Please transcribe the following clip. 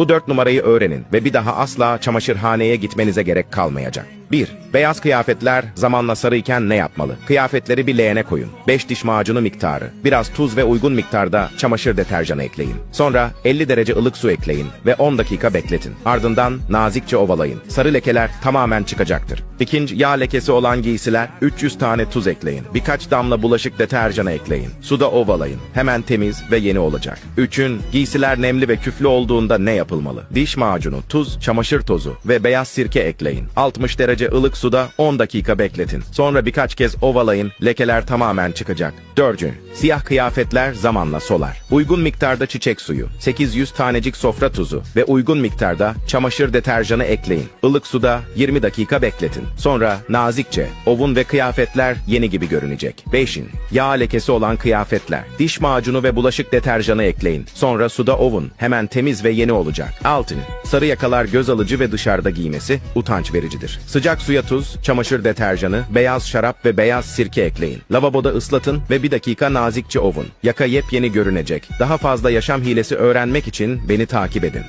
Bu dört numarayı öğrenin ve bir daha asla çamaşırhaneye gitmenize gerek kalmayacak. 1. Beyaz kıyafetler zamanla sarıyken ne yapmalı? Kıyafetleri bir leğene koyun. 5 diş macunu miktarı, biraz tuz ve uygun miktarda çamaşır deterjanı ekleyin. Sonra 50 derece ılık su ekleyin ve 10 dakika bekletin. Ardından nazikçe ovalayın. Sarı lekeler tamamen çıkacaktır. İkinci yağ lekesi olan giysiler 300 tane tuz ekleyin. Birkaç damla bulaşık deterjanı ekleyin. Suda ovalayın. Hemen temiz ve yeni olacak. Üçün giysiler nemli ve küflü olduğunda ne yapılmalı? Diş macunu, tuz, çamaşır tozu ve beyaz sirke ekleyin. 60 derece ılık suda 10 dakika bekletin. Sonra birkaç kez ovalayın. Lekeler tamamen çıkacak. Dördüncü, siyah kıyafetler zamanla solar. Uygun miktarda çiçek suyu, 800 tanecik sofra tuzu ve uygun miktarda çamaşır deterjanı ekleyin. Ilık suda 20 dakika bekletin. Sonra nazikçe ovun ve kıyafetler yeni gibi görünecek. 5'in yağ lekesi olan kıyafetler, diş macunu ve bulaşık deterjanı ekleyin. Sonra suda ovun. Hemen temiz ve yeni olacak. 6. Sarı yakalar göz alıcı ve dışarıda giymesi utanç vericidir. Sıcak suya tuz, çamaşır deterjanı, beyaz şarap ve beyaz sirke ekleyin. Lavaboda ıslatın ve bir dakika nazikçe ovun. Yaka yepyeni görünecek. Daha fazla yaşam hilesi öğrenmek için beni takip edin.